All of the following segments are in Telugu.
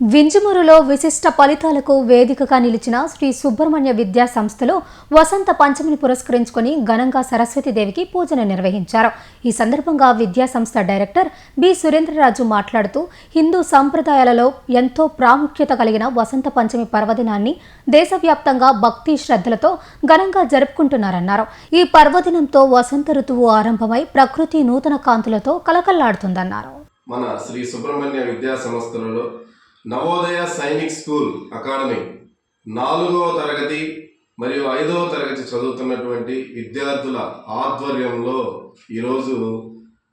వింజమూరులో విశిష్ట ఫలితాలకు వేదికగా నిలిచిన శ్రీ సుబ్రహ్మణ్య విద్యా సంస్థలో వసంత పంచమిని పురస్కరించుకొని ఘనంగా సరస్వతీదేవికి పూజను నిర్వహించారు. ఈ సందర్భంగా విద్యా సంస్థ డైరెక్టర్ బి. సురేంద్రరాజు మాట్లాడుతూ హిందూ సంప్రదాయాలలో ఎంతో ప్రాముఖ్యత కలిగిన వసంత పంచమి పర్వదినాన్ని దేశవ్యాప్తంగా భక్తి శ్రద్ధలతో ఘనంగా జరుపుకుంటున్నారన్నారు. ఈ పర్వదినంతో వసంత ఋతువు ఆరంభమై ప్రకృతి నూతన కాంతులతో కలకల్లాడుతుందన్నారు. మన శ్రీ సుబ్రహ్మణ్య విద్యా సంస్థలలో నవోదయ సైనిక్ స్కూల్ అకాడమీ నాలుగవ తరగతి మరియు ఐదవ తరగతి చదువుతున్నటువంటి విద్యార్థుల ఆధ్వర్యంలో ఈరోజు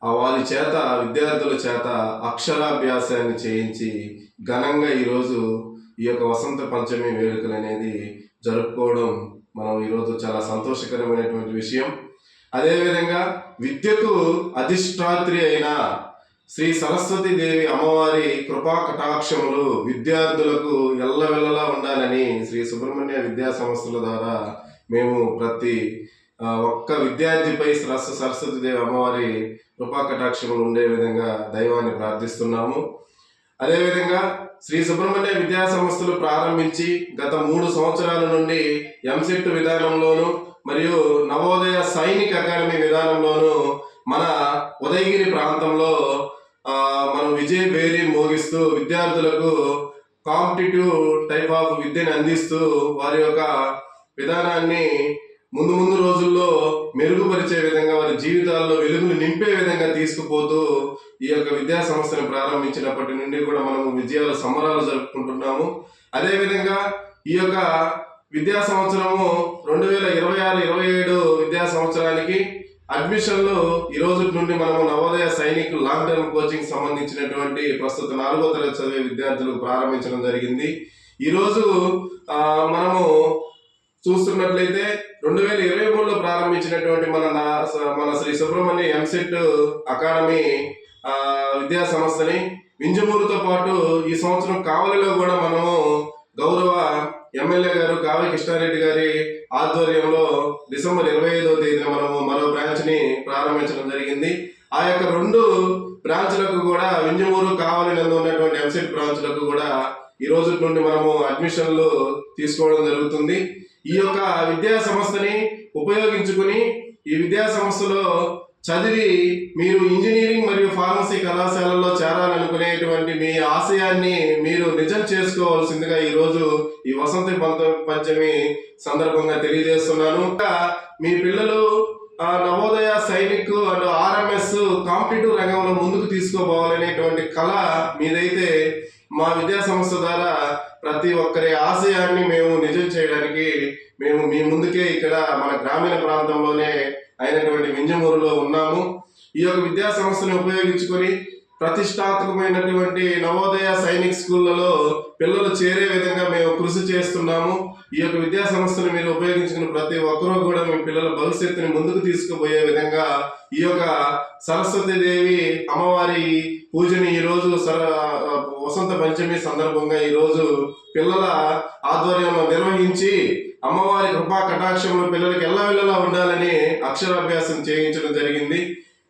ఆ వారి చేత విద్యార్థుల చేత అక్షరాభ్యాసాన్ని చేయించి ఘనంగా ఈరోజు ఈ యొక్క వసంత పంచమి వేడుకలు అనేది జరుపుకోవడం మనం ఈరోజు చాలా సంతోషకరమైనటువంటి విషయం. అదేవిధంగా విద్యకు అధిష్టాత్రి అయిన శ్రీ సరస్వతి దేవి అమ్మవారి కృపా కటాక్షములు విద్యార్థులకు ఎల్లవెల్లలా ఉండాలని శ్రీ సుబ్రహ్మణ్య విద్యా సంస్థల ద్వారా మేము ప్రతి ఒక్క విద్యార్థిపై సరస్వ సరస్వతి దేవి అమ్మవారి కృపా కటాక్షములు ఉండే విధంగా దైవాన్ని ప్రార్థిస్తున్నాము. అదేవిధంగా శ్రీ సుబ్రహ్మణ్య విద్యా సంస్థలు ప్రారంభించి గత మూడు సంవత్సరాల నుండి ఎంసెట్ విధానంలోను మరియు నవోదయ సైనిక్ అకాడమీ విధానంలోను విద్యార్థులకు కాంపిటేటివ్ టైప్ ఆఫ్ విద్యను అందిస్తూ వారి యొక్క విధానాన్ని ముందు ముందు రోజుల్లో మెరుగుపరిచే విధంగా వారి జీవితాల్లో వెలుగులు నింపే విధంగా తీసుకుపోతూ ఈ యొక్క విద్యా సంస్థను ప్రారంభించినప్పటి నుండి కూడా మనము విజయాల సంబరాలు జరుపుకుంటున్నాము. అదేవిధంగా ఈ యొక్క విద్యా సంవత్సరము రెండు వేల ఇరవై ఆరు ఇరవై ఏడు విద్యా సంవత్సరానికి అడ్మిషన్లు ఈ రోజు నుండి మనము Navodaya Sainik long term coaching సంబంధించినటువంటి ప్రస్తుత నాలుగో తరగతి చదివే విద్యార్థులు ప్రారంభించడం జరిగింది. ఈ రోజు ఆ, మనము చూస్తున్నట్లయితే రెండు వేల ఇరవై మూడులో ప్రారంభించినటువంటి మన నా- మన శ్రీ సుబ్రహ్మణ్య ఎంసెట్ అకాడమీ ఆ, విద్యా సంస్థని వింజమూరుతో పాటు ఈ సంవత్సరం కావలిలో కూడా మనము గౌరవ ఎమ్మెల్యే గారు కావ్య కృష్ణారెడ్డి గారి ఆధ్వర్యంలో డిసెంబర్ ఇరవై ఐదో తేదీన మనము మరో బ్రాంచ్ని ప్రారంభించడం జరిగింది. ఆ యొక్క రెండు బ్రాంచ్లకు కూడా వింజమూరు కావలి ఉన్నటువంటి ఎంసెట్ బ్రాంచ్లకు కూడా ఈ రోజు నుండి మనము అడ్మిషన్లు తీసుకోవడం జరుగుతుంది. ఈ యొక్క విద్యా సంస్థని ఉపయోగించుకుని ఈ విద్యా సంస్థలో చదివి మీరు ఇంజనీరింగ్ మరియు ఫార్మసీ కళాశాలలో చేరాలనుకునేటువంటి మీ ఆశయాన్ని మీరు నిజం చేసుకోవాల్సిందిగా ఈరోజు వసంత పంచమి సందర్భంగా తెలియజేస్తున్నాను. ఇంకా మీ పిల్లలు Navodaya Sainik and RMS competitive రంగంలో ముందుకు తీసుకోపోవాలనేటువంటి కళ మీదైతే మా విద్యా సంస్థ ద్వారా ప్రతి ఒక్కరి ఆశయాన్ని మేము నిజం చేయడానికి మేము మీ ముందుకే ఇక్కడ మన గ్రామీణ ప్రాంతంలోనే అయినటువంటి వింజమూరులో ఉన్నాము. ఈ యొక్క విద్యా సంస్థను ఉపయోగించుకొని ప్రతిష్టాత్మకమైనటువంటి నవోదయ సైనిక్ స్కూళ్ళలో పిల్లలు చేరే విధంగా మేము కృషి చేస్తున్నాము. ఈ యొక్క విద్యా సంస్థను మీరు ఉపయోగించుకున్న ప్రతి ఒక్కరూ కూడా మీ పిల్లల భవిష్యత్తుని ముందుకు తీసుకుపోయే విధంగా ఈ యొక్క సరస్వతి దేవి అమ్మవారి పూజని ఈ రోజు సర వసంత పంచమి సందర్భంగా ఈ రోజు పిల్లల ఆధ్వర్యంలో నిర్వహించి అమ్మవారి కృపా కటాక్షంలో పిల్లలకి ఎల్లవెల్లలా ఉండాలని అక్షరాభ్యాసం చేయించడం జరిగింది.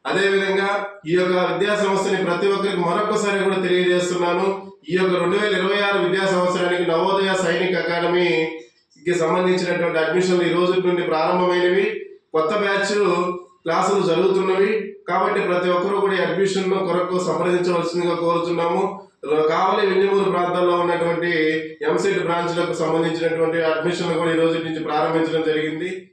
అదేవిధంగా ఈ యొక్క విద్యా సంస్థని ప్రతి ఒక్కరికి మరొకసారి కూడా తెలియజేస్తున్నాను. ఈ యొక్క రెండు వేల ఇరవై ఆరు విద్యా సంవత్సరానికి నవోదయ సైనిక్ అకాడమీకి సంబంధించినటువంటి అడ్మిషన్లు ఈ రోజు నుండి ప్రారంభమైనవి. కొత్త బ్యాచ్ క్లాసులు జరుగుతున్నవి. కాబట్టి ప్రతి ఒక్కరూ కూడా అడ్మిషన్ కొరకు సంప్రదించవలసిందిగా కోరుతున్నాము కావలి వెన్నెమూరు ప్రాంతాల్లో ఉన్నటువంటి ఎంసెట్ బ్రాంచ్లకు సంబంధించినటువంటి అడ్మిషన్లు కూడా ఈ రోజు నుంచి ప్రారంభించడం జరిగింది.